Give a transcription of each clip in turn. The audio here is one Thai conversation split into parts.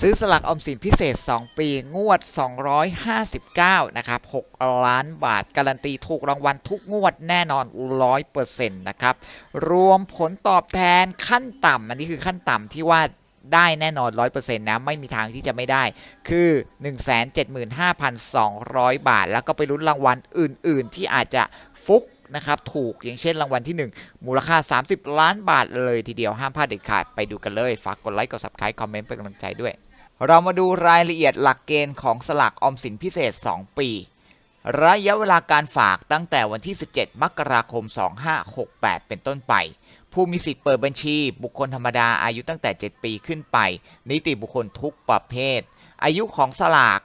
ซื้อสลักออมสินพิเศษ 2 ปีงวด 259 นะครับ 6 ล้านบาท การันตีถูกรางวัลทุกงวดแน่นอน 100%นะครับ รวมผลตอบแทนขั้นต่ำ อันนี้คือขั้นต่ำที่ว่าได้แน่นอน 100%นะ ไม่มีทางที่จะไม่ได้ คือ 175,200 บาท แล้วก็ไปลุ้นรางวัลอื่น ๆ ที่อาจจะฟุก นะครับถูกอย่างเช่นรางวัลที่ 1 มูลค่า 30 ล้านบาทเลยทีเดียวห้ามพลาดเด็ดขาดไปดูกันเลย ฝากกดไลค์กด subscribe คอมเมนต์เป็นกำลังใจด้วย เรามาดูรายละเอียดหลักเกณฑ์ของสลากออมสินพิเศษ 2 ปี ระยะเวลาการฝากตั้งแต่วันที่ 17 มกราคม 2568 เป็นต้นไป ผู้มีสิทธิ์เปิดบัญชี บุคคลธรรมดาอายุตั้งแต่ 7 ปีขึ้นไป นิติบุคคลทุกประเภท อายุของสลาก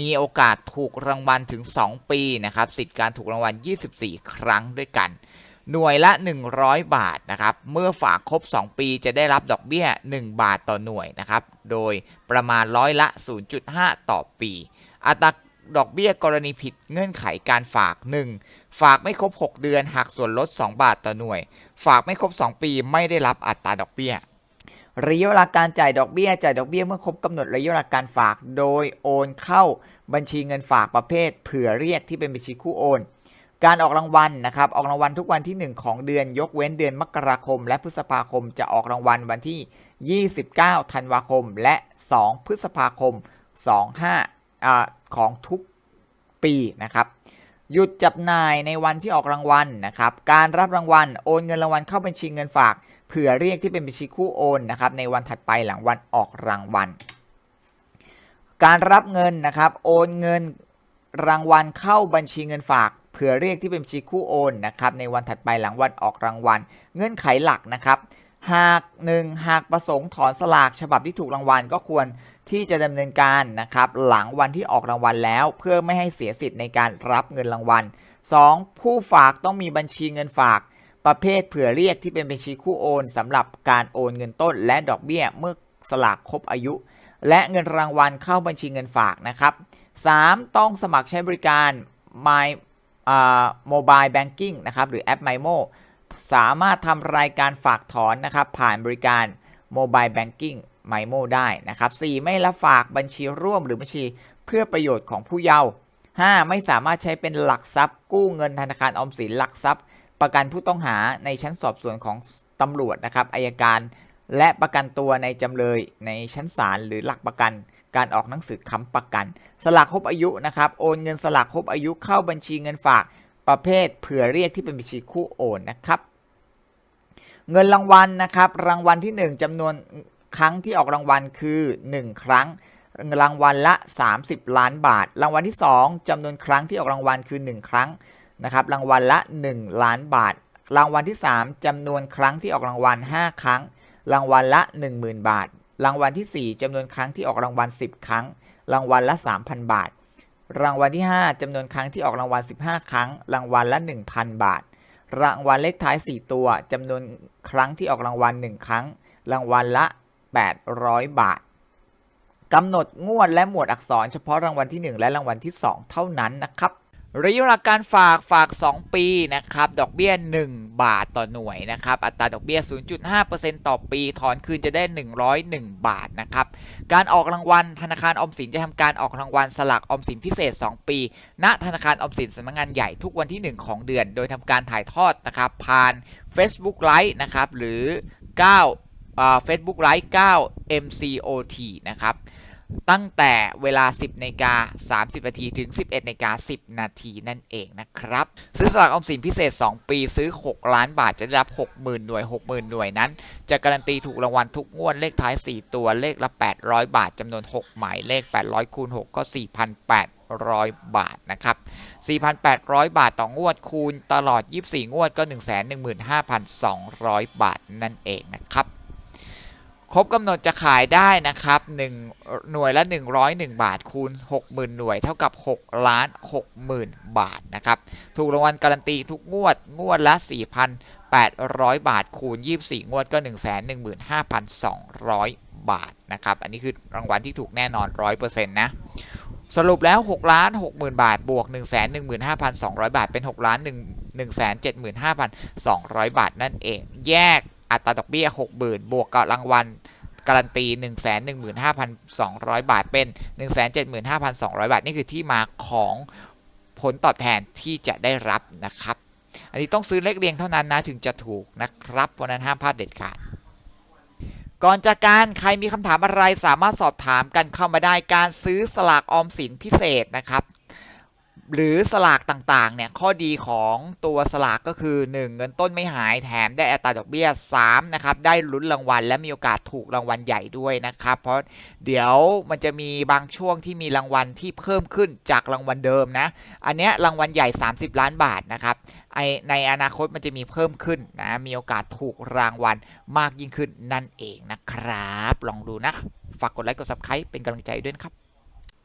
มีโอกาสถูกรางวัลถึง 2 ปีนะครับสิทธิ์การถูกรางวัล 24 ครั้งด้วยกัน หน่วยละ 100 บาทนะครับเมื่อฝากครบ 2 ปีจะได้รับดอกเบี้ย 1 บาทต่อหน่วยนะครับโดยประมาณร้อยละ 0.5 ต่อปี อัตราดอกเบี้ยกรณีผิดเงื่อนไขการฝาก 1. ฝากไม่ครบ 6 เดือนหักส่วนลด 2 บาทต่อหน่วย ฝากไม่ครบ 2 ปีไม่ได้รับอัตราดอกเบี้ย ระยะเวลาการจ่ายดอกเบี้ยจ่ายดอกเบี้ยเมื่อครบกำหนดระยะเวลาการฝาก โดยโอนเข้าบัญชีเงินฝากประเภท เผื่อเรียกที่เป็นบัญชีคู่โอน การออกรางวัลนะครับออกรางวัลทุกวันที่ 1 ของเดือนยกเว้นเดือนมกราคม และพฤษภาคมจะออกรางวัลวันที่ 29 ธันวาคม และ 2 พฤษภาคม 25อาของทุกปีนะครับหยุดจับนายในวันที่ออกรางวัลนะครับ การรับรางวัล โอนเงินรางวัลเข้าบัญชีเงินฝาก เผื่อเรียกที่เป็นบัญชีคู่โอนนะครับในวันถัดไปหลังวันออกรางวัล การรับเงินนะครับโอนเงินรางวัลเข้าบัญชีเงินฝากเผื่อเรียกที่เป็นบัญชีคู่โอนนะครับในวันถัดไปหลังวันออกรางวัล เงื่อนไขหลักนะครับ หาก 1. หากประสงค์ถอนสลากฉบับที่ถูกรางวัลก็ควรที่จะดำเนินการนะครับหลังวันที่ออกรางวัลแล้ว เพื่อไม่ให้เสียสิทธิ์ในการรับเงินรางวัล 2. ผู้ฝากต้องมีบัญชีเงินฝาก ประเภทเผื่อเรียกที่เป็นบัญชีคู่โอนสำหรับการโอนเงินต้น และดอกเบี้ยเมื่อสลากครบอายุ และเงินรางวัลเข้าบัญชีเงินฝากนะครับ 3. ต้องสมัครใช้บริการ My อ่า Mobile Banking นะครับหรือแอป MyMo สามารถทำรายการฝากถอนนะครับผ่านบริการ Mobile Banking MyMo ได้นะครับ 4. ไม่รับฝากบัญชีร่วมหรือบัญชีเพื่อประโยชน์ของผู้เยาว์ 5. ไม่สามารถใช้เป็นหลักทรัพย์กู้เงินธนาคารออมสินหลักทรัพย์ ประกันผู้ต้องหาในชั้นสอบสวนของตำรวจนะครับอายการ และประกันตัวในจำเลยในชั้นศาลหรือหลักประกันการออกหนังสือค้ำประกัน สลากครบอายุนะครับ โอนเงินสลากครบอายุเข้าบัญชีเงินฝากประเภทเผื่อเรียกที่เป็นบัญชีคู่โอนนะครับ เงินรางวัลนะครับ รางวัลที่ 1จำนวนครั้งที่ออกรางวัลคือ 1 ครั้ง รางวัลละ 30 ล้านบาท รางวัลที่ 2จำนวนครั้งที่ออกรางวัลคือ 1 ครั้ง นะครับรางวัลละ 1 ล้านบาท รางวัลที่ 3จำนวนครั้งที่ออกรางวัล 5 ครั้ง รางวัลละ 10,000 บาท รางวัลที่ 4จำนวนครั้งที่ออกรางวัล 10 ครั้ง รางวัลละ 3,000 บาท รางวัลที่ 5จำนวนครั้งที่ออกรางวัล 15 ครั้ง รางวัลละ 1,000 บาท รางวัลเลขท้าย 4 ตัวจำนวนครั้งที่ออกรางวัล 1 ครั้ง รางวัลละ 800 บาทกำหนดงวดและหมวดอักษรเฉพาะรางวัลที่ 1 และรางวัลที่ 2 เท่านั้นนะครับ ระยะเวลาการฝากฝาก 2 ปีนะครับ ดอกเบี้ย 1 บาทต่อหน่วยนะครับ อัตราดอกเบี้ย 0.5%ต่อปี ถอนคืนจะได้ 101 บาทนะครับ การออกรางวัลธนาคารออมสินจะทำการออกรางวัลสลากออมสินพิเศษ 2 ปี ณ ธนาคารออมสินสำนักงานใหญ่ทุกวันที่ 1 ของเดือน โดยทำการถ่ายทอดนะครับ ผ่าน Facebook Live นะครับ หรือ9อ่า Facebook Live 9 MCOT นะครับ ตั้งแต่เวลา 10นกา30 นาที ถึง 11นกา10 นาทีนั่นเองนะครับ ซื้อสลากออมสินพิเศษ 2 ปีซื้อ 6 ล้านบาทจะได้รับ 60,000 หน่วย 60,000 หน่วยนั้น จะการันตีถูกรางวัลทุกงวดเลขท้าย 4 ตัวเลขละ 800 บาทจำนวน 6 หมายเลข 800คูณ6 ก็ 4,800 บาทนะครับ 4,800 บาทต่องวดคูณตลอด 24 งวดก็ 115,200 บาทนั่นเองนะครับ ครบกำหนดจะขายได้นะครับ1หน่วยละ 101 บาทคูณ 60,000 หน่วยเท่ากับ6ล้าน60,000 บาทนะครับ ถูกรางวัลการันตีทุกงวดงวดละ 4,800 บาทคูณ 24 งวดก็ 115,200 บาทนะครับ อันนี้คือรางวัลที่ถูกแน่นอน 100%นะสรุปแล้ว6ล้าน60,000 บาท บวก 115,200 บาท เป็น6ล้าน1 175,200 บาทนั่นเอง แยก อัตราดอกเบี้ย 60,000 บวกกับรางวัลการันตี 115,200 บาทเป็น 175,200 บาท นี่คือที่มาของผลตอบแทนที่จะได้รับนะครับ อันนี้ต้องซื้อเลขเรียงเท่านั้นนะถึงจะถูกนะครับเพราะนั้นห้ามพลาดเด็ดขาดก่อนจากการใครมีคำถามอะไรสามารถสอบถามกันเข้ามาได้การซื้อสลากออมสินพิเศษนะครับ หรือสลากต่างๆเนี่ยข้อดีของตัวสลากก็คือ 1 เงินต้นไม่หายแถมได้อัตราดอกเบี้ย3นะครับได้ลุ้นรางวัลและมีโอกาสถูกรางวัลใหญ่ด้วยนะครับ เพราะเดี๋ยวมันจะมีบางช่วงที่มีรางวัลที่เพิ่มขึ้นจากรางวัลเดิมนะ อันเนี้ยรางวัลใหญ่ 30 ล้านบาทนะครับไอในอนาคตมันจะมีเพิ่มขึ้นนะมีโอกาสถูกรางวัลมากยิ่งขึ้นนั่นเองนะครับ ลองดูนะ ฝากกดไลค์กด subscribe เป็นกำลังใจด้วยครับ